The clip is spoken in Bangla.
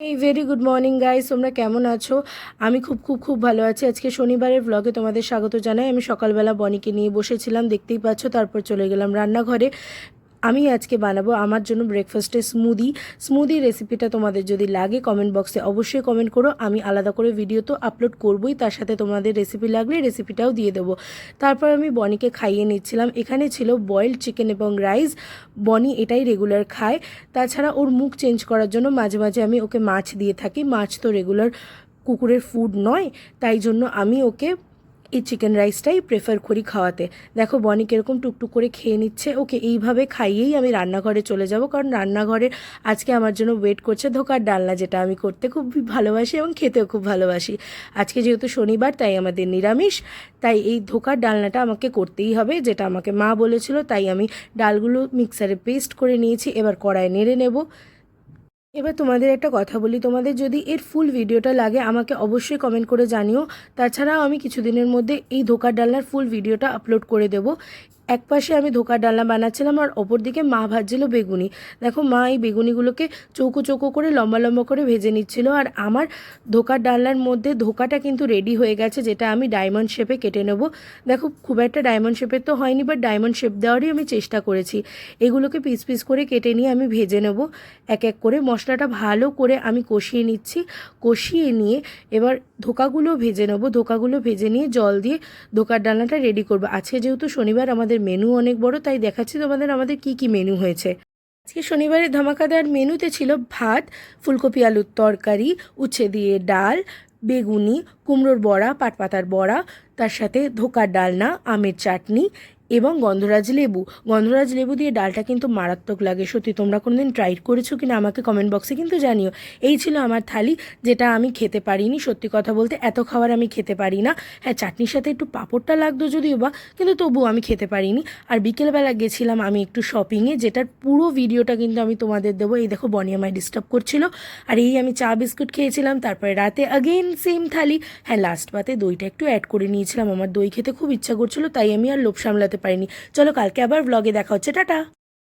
এই ভেরি গুড মর্নিং গাইস তোমরা কেমন আছো? আমি খুব খুব খুব ভালো আছি। আজকে শনিবারের ব্লগে তোমাদের স্বাগত জানাই। আমি সকালবেলা বনিকে নিয়ে বসেছিলাম, দেখতেই পাচ্ছ। তারপর চলে গেলাম রান্নাঘরে। আমি আজকে বানাবো আমার জন্য ব্রেকফাস্টে স্মুদি স্মুদি রেসিপিটা তোমাদের যদি লাগে কমেন্ট বক্সে অবশ্যই কমেন্ট করো। আমি আলাদা করে ভিডিও তো আপলোড করবই, তার সাথে তোমাদের রেসিপি লাগলে রেসিপিটাও দিয়ে দেবো। তারপর আমি বনিকে খাইয়ে নিচ্ছিলাম। এখানে ছিল বয়েলড চিকেন এবং রাইস বনি এটাই রেগুলার খায়। তাছাড়া ওর মুখ চেঞ্জ করার জন্য মাঝে মাঝে আমি ওকে মাছ দিয়ে থাকি। মাছ তো রেগুলার কুকুরের ফুড নয়, তাই জন্য আমি ওকে এই চিকেন রাইসটাই প্রেফার করি খাওয়াতে। দেখো বনি কীরকম টুকটুক করে খেয়ে নিচ্ছে, ওকে এইভাবে খাইয়েই আমি রান্নাঘরে চলে যাব, কারণ রান্নাঘরে আজকে আমার জন্য ওয়েট করছে ধোকার ডালনা, যেটা আমি করতে খুব ভালোবাসি এবং খেতেও খুব ভালোবাসি। আজকে যেহেতু শনিবার, তাই আমাদের নিরামিষ, তাই এই ধোকার ডালনাটা আমাকে করতেই হবে, যেটা আমাকে মা বলেছিল, তাই আমি ডালগুলো মিক্সারে পেস্ট করে নিয়েছি, এবার কড়ায় নেড়ে নেব। এবার তোমাদের একটা কথা বলি। তোমাদের যদি এর ফুল ভিডিওটা লাগে, আমাকে অবশ্যই কমেন্ট করে জানিও। তাছাড়াও আমি কিছুদিনের মধ্যে এই ধোকার ডালনার ফুল ভিডিওটা আপলোড করে দেব। এক পাশে আমি ধোকার ডালনা বানাচ্ছিলাম আর অপর দিকে মা ভাজছিল বেগুনি। দেখো মা এই বেগুনিগুলোকে চৌকো চৌকো করে, লম্বা লম্বা করে ভেজে নিচ্ছিল আর আমার ধোকার ডালনার মধ্যে ধোকাটা কিন্তু রেডি হয়ে গেছে, যেটা আমি ডায়মন্ড শেপে কেটে নেব। দেখো খুব একটা ডায়মন্ড শেপের তো হয়নি বাট ডায়মন্ড শেপ দেওয়ারই আমি চেষ্টা করেছি। এগুলোকে পিস পিস করে কেটে নিয়ে আমি ভেজে নেব। এক এক করে মশলাটা ভালো করে আমি কষিয়ে নিচ্ছি। কষিয়ে নিয়ে এবার ধোকাগুলো ভেজে নেব, ধোকাগুলো ভেজে নিয়ে জল দিয়ে ধোকার ডালনাটা রেডি করব। আজকে যেহেতু শনিবার আমাদের মেনু অনেক বড়, তাই দেখাচ্ছি তোমাদের আমাদের কি কি মেনু হয়েছে। আজকে শনিবারের ধামাকাদার মেনুতে ছিল ভাত, ফুলকপি আলুর তরকারি, উচ্ছে দিয়ে ডাল, বেগুনি, কুমড়োর বড়া, পাটপাতার বড়া, তার সাথে ধোকার ডালনা, আমের চাটনি এবং গন্ধরাজ লেবু। গন্ধরাজ লেবু দিয়ে ডালটা কিন্তু মারাত্মক লাগে। সত্যি, তোমরা কোনোদিন ট্রাই করেছ কি না আমাকে কমেন্ট বক্সে কিন্তু জানিও। এই ছিল আমার থালি, যেটা আমি খেতে পারিনি। সত্যি কথা বলতে, এত খাবার আমি খেতে পারি না। হ্যাঁ চাটনির সাথে একটু পাঁপড়টা লাগতো যদিও বা, কিন্তু তবুও আমি খেতে পারিনি। আর বিকেলবেলা গেছিলাম আমি একটু শপিংয়ে যেটার পুরো ভিডিওটা কিন্তু আমি তোমাদের দেবো। এই দেখো, বনি আমায় ডিস্টার্ব করছিল। আর এই আমি চা বিস্কুট খেয়েছিলাম, তারপরে রাতে আগেন সেম থালি। হ্যাঁ লাস্ট পাতে দইটা একটু অ্যাড করে নিয়েছিলাম। আমার দই খেতে খুব ইচ্ছা করছিল, তাই আমি আর লোভ সামলাতে পারিনি। চলো কালকে আবার ব্লগে দেখা হচ্ছে। টাটা!